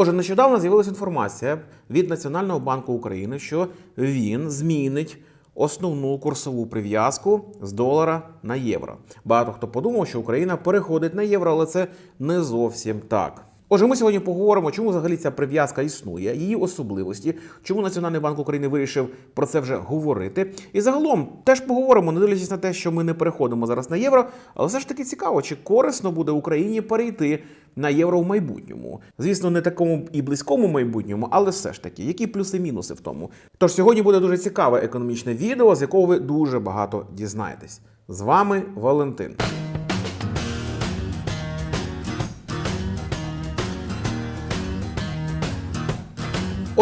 Отже, нещодавно з'явилася інформація від Національного банку України, що він змінить основну курсову прив'язку з долара на євро. Багато хто подумав, що Україна переходить на євро, але це не зовсім так. Отже, ми сьогодні поговоримо, чому взагалі ця прив'язка існує, її особливості, чому Національний банк України вирішив про це вже говорити. І загалом теж поговоримо, не дивлячись на те, що ми не переходимо зараз на євро, але все ж таки цікаво, чи корисно буде Україні перейти на євро в майбутньому. Звісно, не такому і близькому майбутньому, але все ж таки, які плюси-мінуси в тому. Тож сьогодні буде дуже цікаве економічне відео, з якого ви дуже багато дізнаєтесь. З вами Валентин.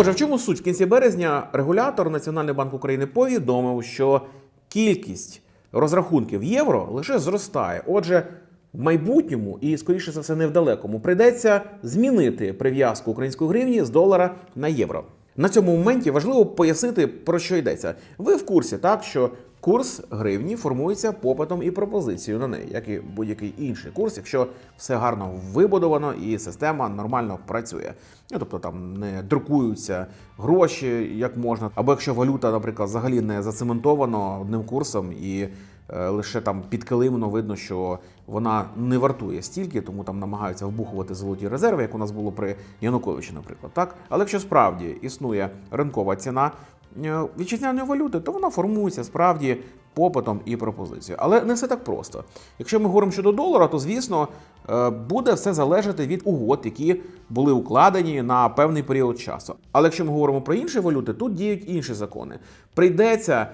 Отже, в чому суть? В кінці березня регулятор Національний банк України повідомив, що кількість розрахунків євро лише зростає. Отже, в майбутньому і, скоріше за все, не в далекому, прийдеться змінити прив'язку української гривні з долара на євро. На цьому моменті важливо пояснити, про що йдеться. Ви в курсі, так що курс гривні формується попитом і пропозицією на неї, як і будь-який інший курс, якщо все гарно вибудовано і система нормально працює. Ну, тобто там не друкуються гроші як можна, або якщо валюта, наприклад, взагалі не зацементована одним курсом і лише там підкилимно видно, що вона не вартує стільки, тому там намагаються вбухувати золоті резерви, як у нас було при Януковичі, наприклад. Так, але якщо справді існує ринкова ціна е, вітчизняної валюти, то вона формується справді попитом і пропозицією. Але не все так просто. Якщо ми говоримо щодо долара, то звісно е, буде все залежати від угод, які були укладені на певний період часу. Але якщо ми говоримо про інші валюти, тут діють інші закони. Прийдеться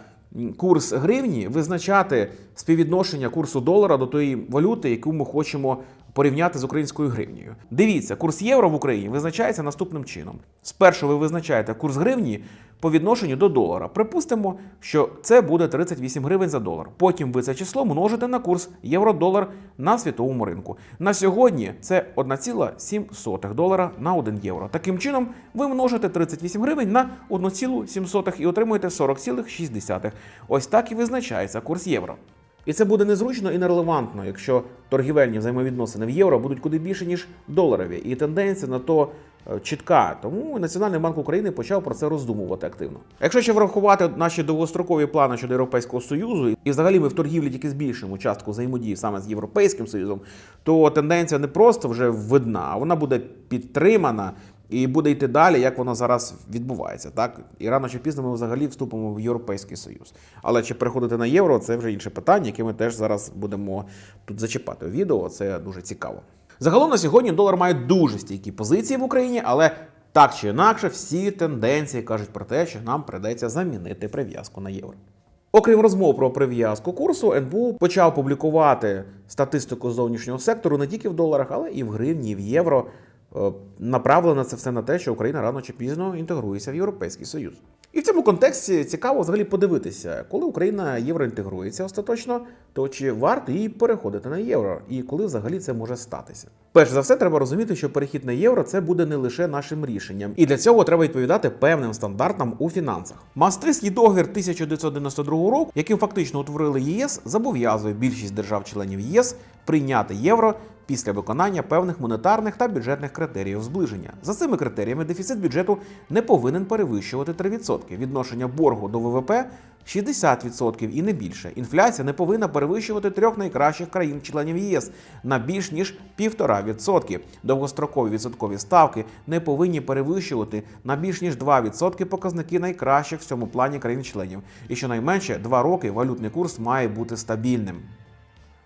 курс гривні визначати співвідношення курсу долара до тої валюти, яку ми хочемо порівняти з українською гривнею. Дивіться, курс євро в Україні визначається наступним чином: спершу ви визначаєте курс гривні по відношенню до долара. Припустимо, що це буде 38 гривень за долар. Потім ви це число множите на курс євро-долар на світовому ринку. На сьогодні це 1,7 долара на 1 євро. Таким чином, ви множите 38 гривень на 1,7 і отримуєте 40,6. Ось так і визначається курс євро. І це буде незручно і нерелевантно, якщо торгівельні взаємовідносини в євро будуть куди більше, ніж доларові. І тенденція на то чітка. Тому Національний банк України почав про це роздумувати активно. Якщо ще врахувати наші довгострокові плани щодо Європейського Союзу, і взагалі ми в торгівлі тільки збільшимо частку взаємодії саме з Європейським Союзом, то тенденція не просто вже видна, а вона буде підтримана. І буде йти далі, як воно зараз відбувається. Так і рано чи пізно ми взагалі вступимо в Європейський Союз. Але чи переходити на євро, це вже інше питання, яке ми теж зараз будемо тут зачіпати відео. Це дуже цікаво. Загалом на сьогодні долар має дуже стійкі позиції в Україні, але так чи інакше, всі тенденції кажуть про те, що нам придеться замінити прив'язку на євро. Окрім розмов про прив'язку курсу, НБУ почав публікувати статистику зовнішнього сектору не тільки в доларах, але і в гривні, і в євро. Е, Направлено це все на те, що Україна рано чи пізно інтегрується в Європейський Союз. І в цьому контексті цікаво взагалі подивитися, коли Україна євроінтегрується остаточно, то чи варто їй переходити на євро, і коли взагалі це може статися. Перш за все, треба розуміти, що перехід на євро це буде не лише нашим рішенням, і для цього треба відповідати певним стандартам у фінансах. Мастрийський договір 1992 року, яким фактично утворили ЄС, зобов'язує більшість держав-членів ЄС прийняти євро після виконання певних монетарних та бюджетних критеріїв зближення. За цими критеріями дефіцит бюджету не повинен перевищувати 3%. Відношення боргу до ВВП 60% і не більше. Інфляція не повинна перевищувати трьох найкращих країн-членів ЄС на більш ніж 1,5%. Довгострокові відсоткові ставки не повинні перевищувати на більш ніж 2% показники найкращих в цьому плані країн-членів. І щонайменше 2 роки валютний курс має бути стабільним.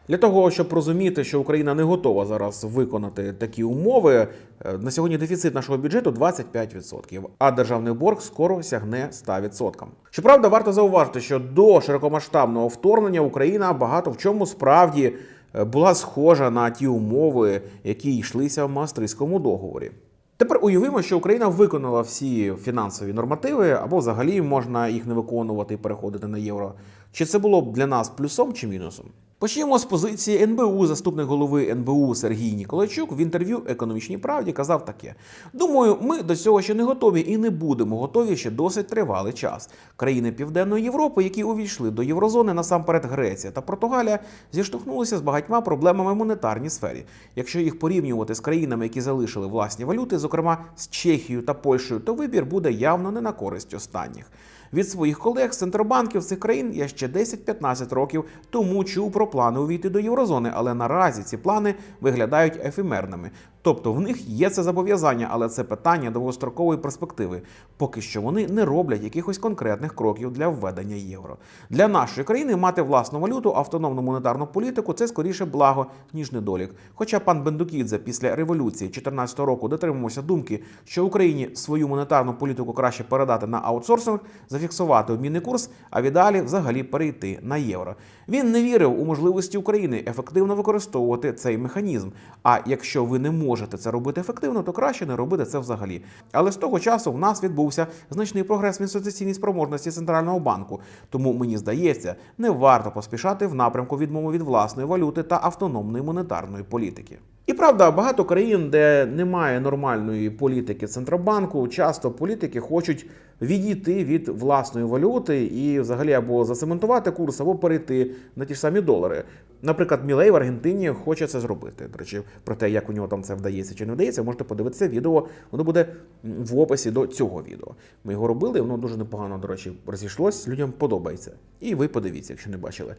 Для того, щоб розуміти, що Україна не готова зараз виконати такі умови, е, на сьогодні дефіцит нашого бюджету 25%, а державний борг скоро сягне 100%. Щоправда, варто зауважити, що до широкомасштабного вторгнення Україна багато в чому справді е, була схожа на ті умови, які йшлися в Мастрийському договорі. Тепер уявимо, що Україна виконала всі фінансові нормативи, або взагалі можна їх не виконувати і переходити на євро. Чи це було б для нас плюсом чи мінусом? Почнемо з позиції НБУ. Заступник голови НБУ Сергій Ніколайчук в інтерв'ю Економічній правді казав таке: Думаю, ми до цього ще не готові і не будемо готові ще досить тривалий час. Країни Південної Європи, які увійшли до єврозони, насамперед Греція та Португалія, зіштовхнулися з багатьма проблемами в монетарній сфері. Якщо їх порівнювати з країнами, які залишили власні валюти, зокрема з Чехією та Польщею, то вибір буде явно не на користь останніх. Від своїх колег з центробанків цих країн я ще 10-15 років тому чув про плани увійти до єврозони, але наразі ці плани виглядають ефемерними. Тобто в них є це зобов'язання, але це питання довгострокової перспективи. Поки що вони не роблять якихось конкретних кроків для введення євро. Для нашої країни мати власну валюту, автономну монетарну політику це скоріше благо ніж недолік. Хоча пан Бендукідзе після революції 2014 року дотримувався думки, що Україні свою монетарну політику краще передати на аутсорсинг, зафіксувати обмінний курс, а віддалі взагалі перейти на євро. Він не вірив у можливості України ефективно використовувати цей механізм. А якщо ви не можете це робити ефективно, то краще не робити це взагалі. Але з того часу в нас відбувся значний прогрес в інституційній спроможності центрального банку. Тому мені здається, не варто поспішати в напрямку відмови від власної валюти та автономної монетарної політики. І правда, багато країн, де немає нормальної політики центробанку, часто політики хочуть відійти від власної валюти і взагалі або зацементувати курс, або перейти на ті ж самі долари. Наприклад, Мілей в Аргентині хоче це зробити. До речі, про те, як у нього там це вдається чи не вдається, можете подивитися відео. Воно буде в описі до цього відео. Ми його робили, воно дуже непогано, до речі, розійшлось. Людям подобається. І ви подивіться, якщо не бачили.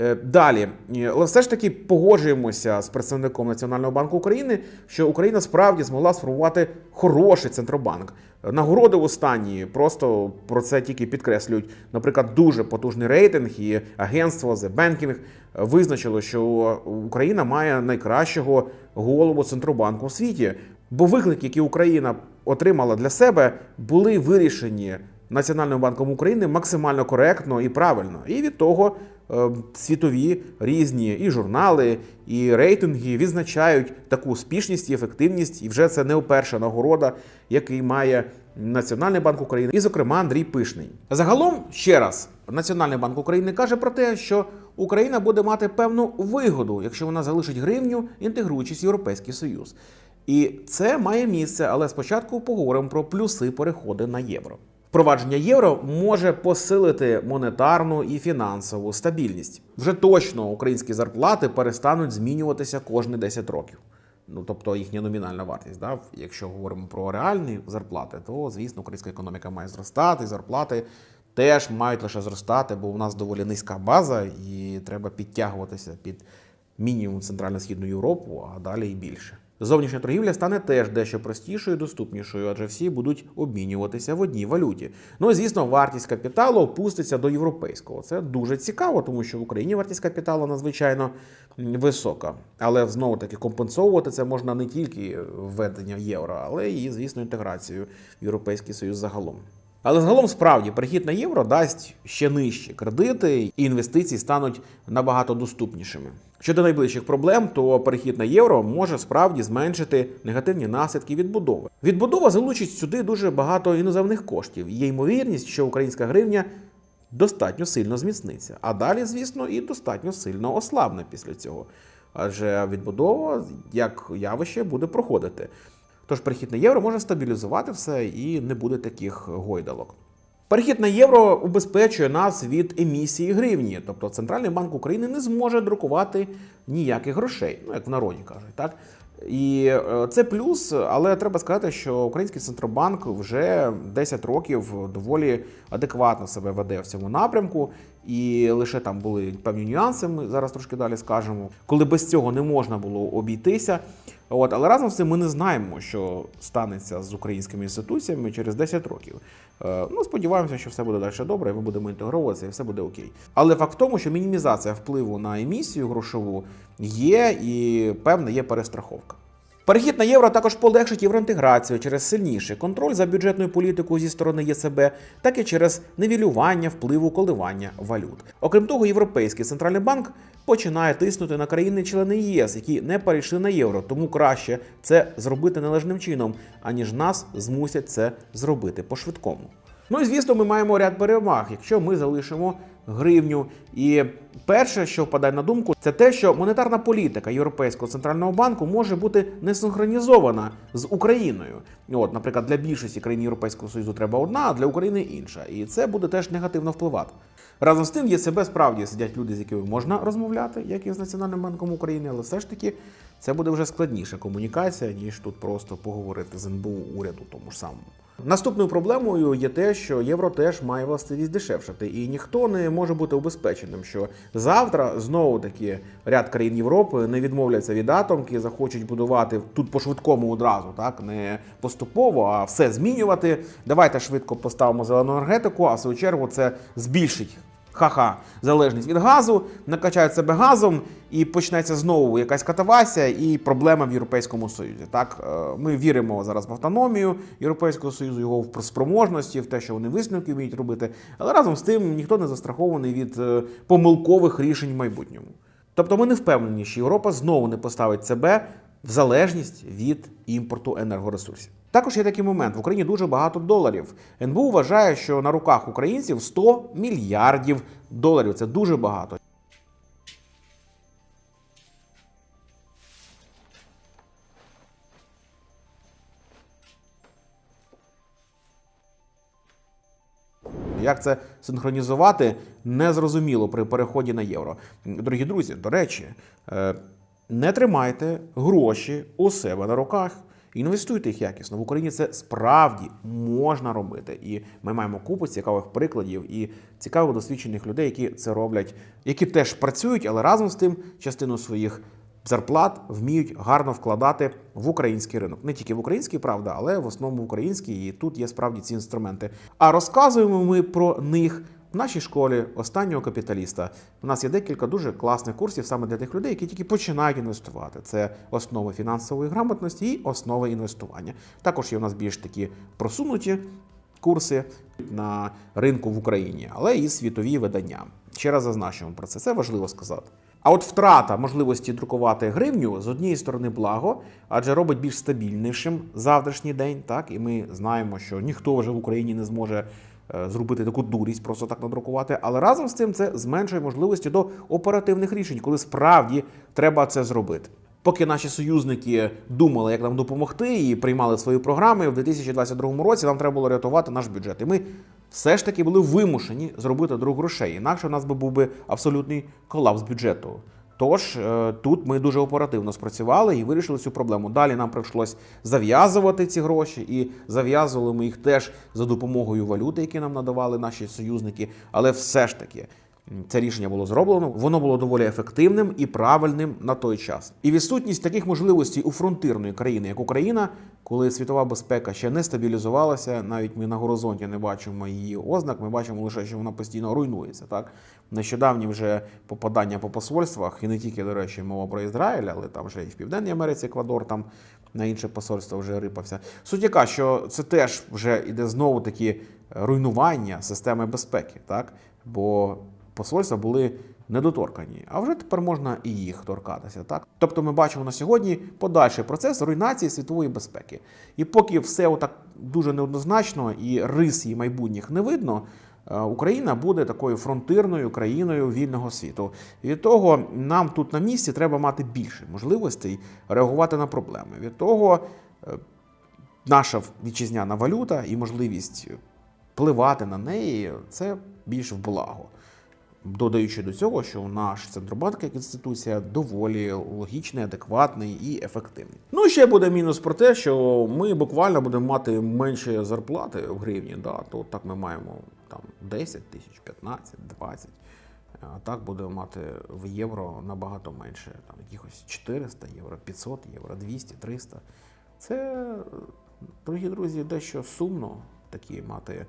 Е, Далі, але все ж таки погоджуємося з представником Національного банку України, що Україна справді змогла сформувати хороший центробанк. Нагороди останні просто про це тільки підкреслюють. Наприклад, дуже потужний рейтинг, і агентство The Banking визначило, що Україна має найкращого голову центробанку в світі. Бо виклики, які Україна отримала для себе, були вирішені Національним банком України максимально коректно і правильно. І від того е, світові різні і журнали, і рейтинги відзначають таку успішність і ефективність. І вже це не перша нагорода, який має Національний банк України, і, зокрема, Андрій Пишний. Загалом, ще раз, Національний банк України каже про те, що Україна буде мати певну вигоду, якщо вона залишить гривню, інтегруючись в Європейський Союз. І це має місце, але спочатку поговоримо про плюси переходу на євро. Впровадження євро може посилити монетарну і фінансову стабільність. Вже точно українські зарплати перестануть змінюватися кожні 10 років. Ну тобто їхня номінальна вартість. Да? Якщо говоримо про реальні зарплати, то звісно українська економіка має зростати, зарплати теж мають лише зростати, бо у нас доволі низька база, і треба підтягуватися під мінімум Центрально-Східну Європу, а далі і більше. Зовнішня торгівля стане теж дещо простішою і доступнішою, адже всі будуть обмінюватися в одній валюті. Ну і звісно, вартість капіталу опуститься до європейського. Це дуже цікаво, тому що в Україні вартість капіталу надзвичайно висока. Але знову таки компенсовувати це можна не тільки введення євро, але і, звісно, інтеграцію в Європейський Союз загалом. Але загалом справді перехід на євро дасть ще нижчі кредити, і інвестиції стануть набагато доступнішими. Щодо найближчих проблем, то перехід на євро може справді зменшити негативні наслідки відбудови. Відбудова залучить сюди дуже багато іноземних коштів. Є ймовірність, що українська гривня достатньо сильно зміцниться. А далі, звісно, і достатньо сильно ослабне після цього. Адже відбудова як явище буде проходити. Тож перехід на євро може стабілізувати все і не буде таких гойдалок. Перехід на євро убезпечує нас від емісії гривні, тобто Центральний банк України не зможе друкувати ніяких грошей, ну як в народі кажуть, так. І е, це плюс, але треба сказати, що український центробанк вже 10 років доволі адекватно себе веде в цьому напрямку, і лише там були певні нюанси. Ми зараз трошки далі скажемо, коли без цього не можна було обійтися. От, але разом з цим ми не знаємо, що станеться з українськими інституціями через 10 років. Е, ну, сподіваємося, що все буде далі добре, і ми будемо інтегровуватися, і все буде окей. Але факт в тому, що мінімізація впливу на емісію грошову є, і певна є перестраховка. Перехід на євро також полегшить євроінтеграцію через сильніший контроль за бюджетною політикою зі сторони ЄЦБ, так і через невілювання впливу коливання валют. Окрім того, Європейський центральний банк починає тиснути на країни-члени ЄС, які не перейшли на євро, тому краще це зробити належним чином, аніж нас змусять це зробити по-швидкому. Ну і звісно, ми маємо ряд переваг, якщо ми залишимо гривню. І перше, що впадає на думку, це те, що монетарна політика Європейського центрального банку може бути не синхронізована з Україною. От, наприклад, для більшості країн Європейського Союзу треба одна, а для України інша. І це буде теж негативно впливати. Разом з тим, є себе справді сидять люди, з якими можна розмовляти, як і з Національним банком України, але все ж таки це буде вже складніша комунікація, ніж тут просто поговорити з НБУ уряду тому ж самому. Наступною проблемою є те, що євро теж має властивість дешевшати, і ніхто не може бути убезпеченим, що завтра знову таки ряд країн Європи не відмовляться від атомки, захочуть будувати тут по швидкому одразу, так не поступово, а все змінювати. Давайте швидко поставимо зелену енергетику, а в свою чергу це збільшить ха-ха, залежність від газу, накачають себе газом, і почнеться знову якась катавасія і проблема в Європейському Союзі. Так, е, ми віримо зараз в автономію Європейського Союзу, його в спроможності, в те, що вони висновки вміють робити, але разом з тим ніхто не застрахований від е, помилкових рішень в майбутньому. Тобто ми не впевнені, що Європа знову не поставить себе в залежність від імпорту енергоресурсів. Також є такий момент: в Україні дуже багато доларів. НБУ вважає, що на руках українців 100 мільярдів доларів. Це дуже багато. Як це синхронізувати, незрозуміло при переході на євро. Дорогі друзі, до речі, е, не тримайте гроші у себе на руках. Інвестуйте їх якісно. В Україні це справді можна робити. І ми маємо купу цікавих прикладів і цікавих досвідчених людей, які це роблять, які теж працюють, але разом з тим частину своїх зарплат вміють гарно вкладати в український ринок. Не тільки в український, правда, але в основному в український. І тут є справді ці інструменти. А розказуємо ми про них в нашій школі останнього капіталіста. У нас є декілька дуже класних курсів саме для тих людей, які тільки починають інвестувати. Це основи фінансової грамотності і основи інвестування. Також є у нас більш такі просунуті курси на ринку в Україні, але і світові видання. Ще раз зазначимо про це. Це важливо сказати. А от втрата можливості друкувати гривню з однієї сторони благо, адже робить більш стабільнішим завтрашній день. Так і ми знаємо, що ніхто вже в Україні не зможе зробити таку дурість, просто так надрукувати. Але разом з цим це зменшує можливості до оперативних рішень, коли справді треба це зробити. Поки наші союзники думали, як нам допомогти, і приймали свої програми, в 2022 році нам треба було рятувати наш бюджет. І ми все ж таки були вимушені зробити друг грошей. Інакше у нас би був би абсолютний колапс бюджету. Тож е, тут ми дуже оперативно спрацювали і вирішили цю проблему. Далі нам прийшлось зав'язувати ці гроші, і зав'язували ми їх теж за допомогою валюти, які нам надавали наші союзники. Але все ж таки це рішення було зроблено. Воно було доволі ефективним і правильним на той час. І відсутність таких можливостей у фронтирної країни, як Україна, коли світова безпека ще не стабілізувалася, навіть ми на горизонті не бачимо її ознак. Ми бачимо лише, що вона постійно руйнується. Так нещодавні вже попадання по посольствах, і не тільки до речі, мова про Ізраїль, але там вже і в Південній Америці Еквадор, там на інше посольство вже рипався. Суть яка, що це теж вже іде знову такі руйнування системи безпеки, так бо посольства були недоторкані, а вже тепер можна і їх торкатися. Так, тобто, ми бачимо на сьогодні подальший процес руйнації світової безпеки. І поки все отак дуже неоднозначно і рис її майбутніх не видно. е, Україна буде такою фронтирною країною вільного світу. Від того нам тут на місці треба мати більше можливостей реагувати на проблеми. Від того е, наша вітчизняна валюта і можливість впливати на неї це більш в благо. Додаючи до цього, що наш центробанк як інституція доволі логічний, адекватний і ефективний. Ну ще буде мінус про те, що ми буквально будемо мати менше зарплати в гривні. Да, то так ми маємо там 10 тисяч, 15, 20. А так будемо мати в євро набагато менше, там якихось 400 євро, 500 євро, 200, 300. Це, дорогі друзі, дещо сумно такі мати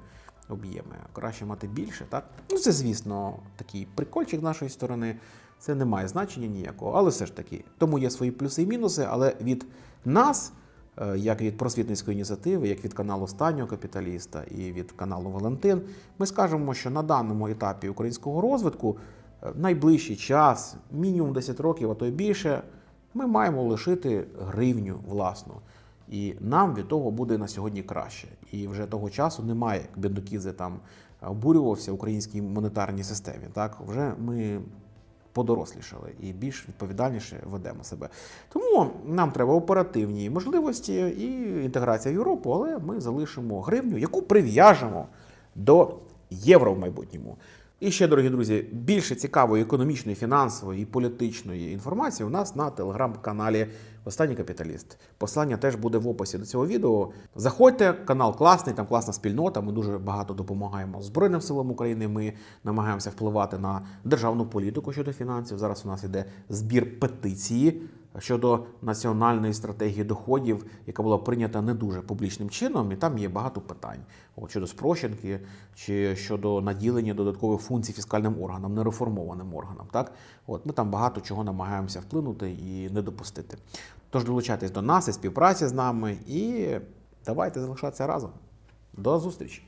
об'єми. Краще мати більше, так? Ну, це, звісно, такий прикольчик з нашої сторони. Це не має значення ніякого, але все ж таки, тому є свої плюси і мінуси, але від нас, е, як від просвітницької ініціативи, як від каналу Останнього капіталіста і від каналу Валентин, ми скажемо, що на даному етапі українського розвитку е, найближчий час, мінімум 10 років, а то й більше, ми маємо лишити гривню власну. І нам від того буде на сьогодні краще. І вже того часу немає, як Бендукідзе там обурювався в українській монетарній системі. Так, вже ми подорослішали і більш відповідальніше ведемо себе. Тому нам треба оперативні можливості і інтеграція в Європу, але ми залишимо гривню, яку прив'яжемо до євро в майбутньому. І ще, дорогі друзі, більше цікавої економічної, фінансової і політичної інформації у нас на телеграм-каналі Останній капіталіст. Посилання теж буде в описі до цього відео. Заходьте, канал класний, там класна спільнота. Ми дуже багато допомагаємо Збройним силам України. Ми намагаємося впливати на державну політику щодо фінансів. Зараз у нас іде збір петиції щодо національної стратегії доходів, яка була прийнята не дуже публічним чином, і там є багато питань От, щодо спрощенки чи щодо наділення додаткових функцій фіскальним органам, нереформованим органам. Так, от ми там багато чого намагаємося вплинути і не допустити. Тож долучайтесь до нас і співпраці з нами, і давайте залишатися разом. До зустрічі!